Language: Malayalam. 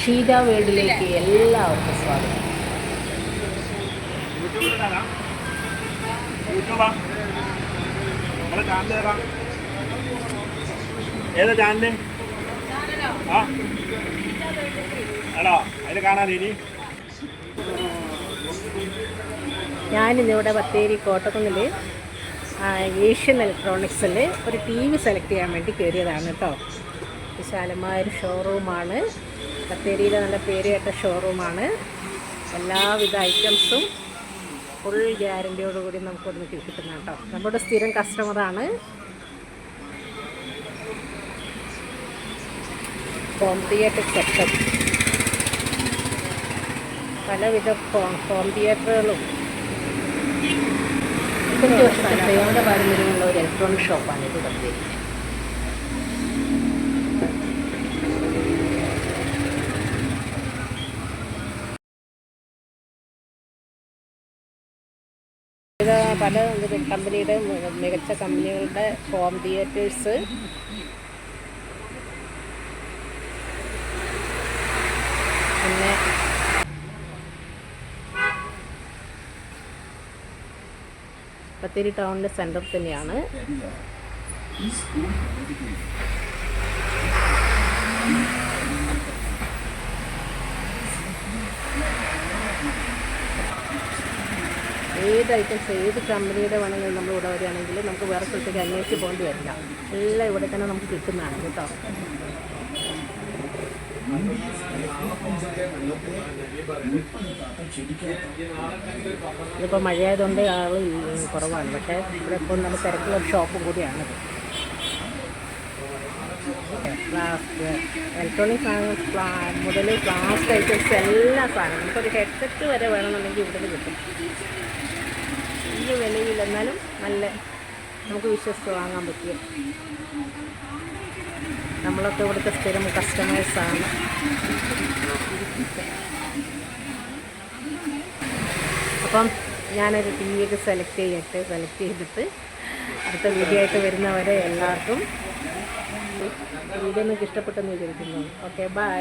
ഷീജ വേൾഡിലേക്ക് എല്ലാവർക്കും സ്വാഗതം. ഏതാ? ചാനൽ ആ. ആണോ അതിൽ കാണാൻ ഇനി? ഞാനിന്നിവിടെ ബത്തേരി കോട്ടക്കുന്നിൽ ഏഷ്യൻ ഇലക്ട്രോണിക്സിൽ ഒരു ടി വി സെലക്ട് ചെയ്യാൻ വേണ്ടി കയറിയതാണ് കേട്ടോ. വിശാലമായൊരു ഷോറൂമാണ് ബത്തേരിയിലെ നല്ല പേര് കേട്ട ഷോറൂമാണ്. എല്ലാവിധ ഐറ്റംസും ഫുൾ ഗ്യാരന്റിയോടുകൂടി നമുക്ക് ഇവിടുന്ന് കിട്ടുന്ന കേട്ടോ. നമ്മുടെ സ്ഥിരം കസ്റ്റമറാണ് ഹോം തിയേറ്റർ സെറ്റപ്പ് പലവിധ ഹോം തിയേറ്ററുകളും പാരമ്പര്യമുള്ള ഒരു ഇലക്ട്രോണിക് ഷോപ്പാണ് ഇത് ബത്തേരി ഇത് പല കമ്പനിയുടെ മികച്ച കമ്പനികളുടെ ഹോം തിയേറ്റേഴ്സ് പിന്നെ ബത്തേരി ടൗണിന്റെ സെന്റർ തന്നെയാണ്. ഏത് ഐറ്റംസ് ഏത് കമ്പനിയുടെ വേണമെങ്കിലും നമ്മൾ ഇവിടെ വരികയാണെങ്കിൽ നമുക്ക് വേറെ സ്ഥലത്തേക്ക് അന്വേഷിച്ച് പോകേണ്ടി വരില്ല. എല്ലാം ഇവിടെ തന്നെ നമുക്ക് കിട്ടുന്നതാണ് കേട്ടോ. ഇതിപ്പോൾ മഴയായതുകൊണ്ട് ആൾ കുറവാണ്. പക്ഷേ ഇവിടെ ഇപ്പോൾ നല്ല തിരക്കുള്ള ഷോപ്പും കൂടിയാണിത് ഇലക്ട്രോണിക് സാധനങ്ങൾ പ്ലാ മുതൽ ക്ലാസ് ഐറ്റംസ് എല്ലാ സാധനവും. നമുക്കൊരു ഹെഡ്സെറ്റ് വരെ വേണമെന്നുണ്ടെങ്കിൽ ഇവിടെ കിട്ടും. വലിയ വിലയിൽ എന്നാലും നല്ല നമുക്ക് വിശ്വസിച്ച് വാങ്ങാൻ പറ്റിയ നമ്മളൊക്കെ ഇവിടുത്തെ സ്ഥിരം കസ്റ്റമേഴ്സാണ് അപ്പം ഞാനൊരു ടി വി ഒക്കെ സെലക്ട് ചെയ്യട്ടെ സെലക്ട് ചെയ്തിട്ട് അടുത്ത വീഡിയോ ആയിട്ട് വരുന്നവരെ എല്ലാവർക്കും വീഡിയോ നിങ്ങൾക്ക് ഇഷ്ടപ്പെട്ടെന്ന് വിചാരിക്കുന്നു. Okay bye